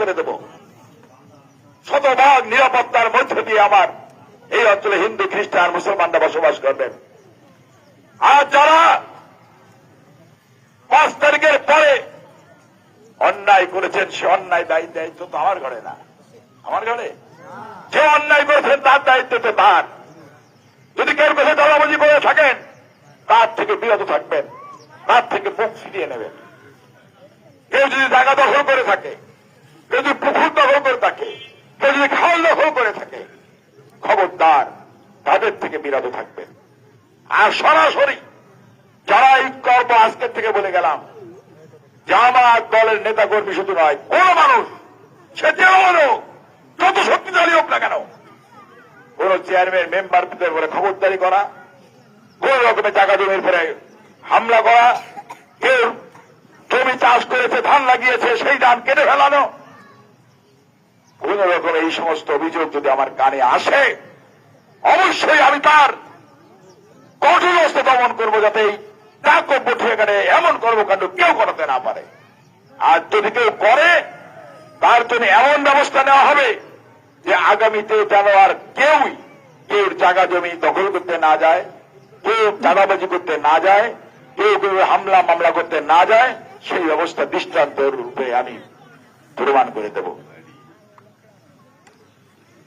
করে দেব। শতভাগ নিরাপত্তার মধ্য দিয়ে আমার এই অঞ্চলে হিন্দু, খ্রিস্টান মুসলমানরা বসবাস করবেন। আর যারা পাঁচ তারিখের পরে অন্যায় করেছেন, সে অন্যায় দায়িত্ব দায়িত্ব তো আমার ঘরে না। আমার ঘরে? যে অন্যায় করেছেন, তার দায়িত্ব তো তার যদি কেউ কাছে দলাবাজি করে থাকেন, তার থেকে বিরত থাকবেন, তার থেকে মুখ ফিরিয়ে নেবেন। কেউ যদি জায়গা দখল করে থাকে যদি পুকুর দখল করে থাকে কেউ যদি খাল দখল করে থাকে, খবরদার তাদের থেকে বিরত থাকবেন আর সরাসরি যারা এই কর্ম আজকের থেকে বলে গেলাম আমার দলের নেতা কর্মী শুধু নয়, কোন মানুষ, সে যে হোক যত শক্তিশালী হোক না কেন, কোন চেয়ারম্যান মেম্বারদের উপরে খবরদারি করা, কোন রকমের জায়গা জমির উপরে হামলা করা, কেউ জমি চাষ করেছে, ধান লাগিয়েছে, সেই ধান কেটে ফেলানো কোন রকম এই সমস্ত অভিযোগ যদি আমার কানে আসে, অবশ্যই আমি তার কঠোর হস্তে দমন করব যাতে এই কাকব্য এখানে এমন কর্মকাণ্ড কেউ করাতে না পারে। আর যদি কেউ করে, তার জন্য এমন ব্যবস্থা নেওয়া হবে যে আগামীতে যেন আর কেউই কেউ জায়গা জমি দখল করতে না যায়, কেউ চাঁদাবাজি করতে না যায়, কেউ কেউ হামলা মামলা করতে না যায়, সেই ব্যবস্থা দৃষ্টান্ত রূপে আমি প্রমাণ করে দেব।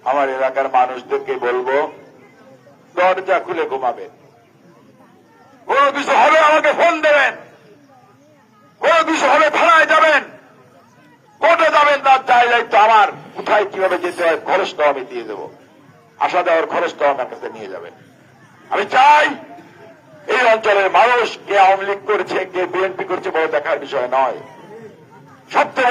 আমার এলাকার মানুষদেরকে বলব, দরজা খুলে ঘুমাবেন কোনো কিছু হবে, আমাকে ফোন দেবেন। কোনো কিছু হবে, থানায় যাবেন। কোর্টে যাবেন, তার চাই দায়িত্ব আমার। কোথায় কীভাবে যেতে হয়, খরচটাও আমি দিয়ে দেবো। আসা দেওয়ার খরচটাও আমার কাছে নিয়ে যাবেন আমি চাই এই অঞ্চলের মানুষ, কে আওয়ামী লীগ করেছে, কে বিএনপি করছে, বড় দেখার বিষয় নয়। সবচেয়ে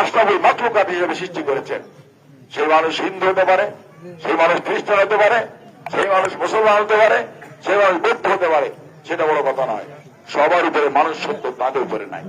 আশরাফুল মাতলুকাত হিসেবে সৃষ্টি করেছেন, সেই মানুষ হিন্দু হতে পারে, সেই মানুষ খ্রিস্টান হতে পারে, সেই মানুষ মুসলমান হতে পারে, সেই মানুষ বৌদ্ধ হতে পারে, সেটা বড় কথা নয়। সবার উপরে মানুষ সত্য, তাদের উপরে নাই।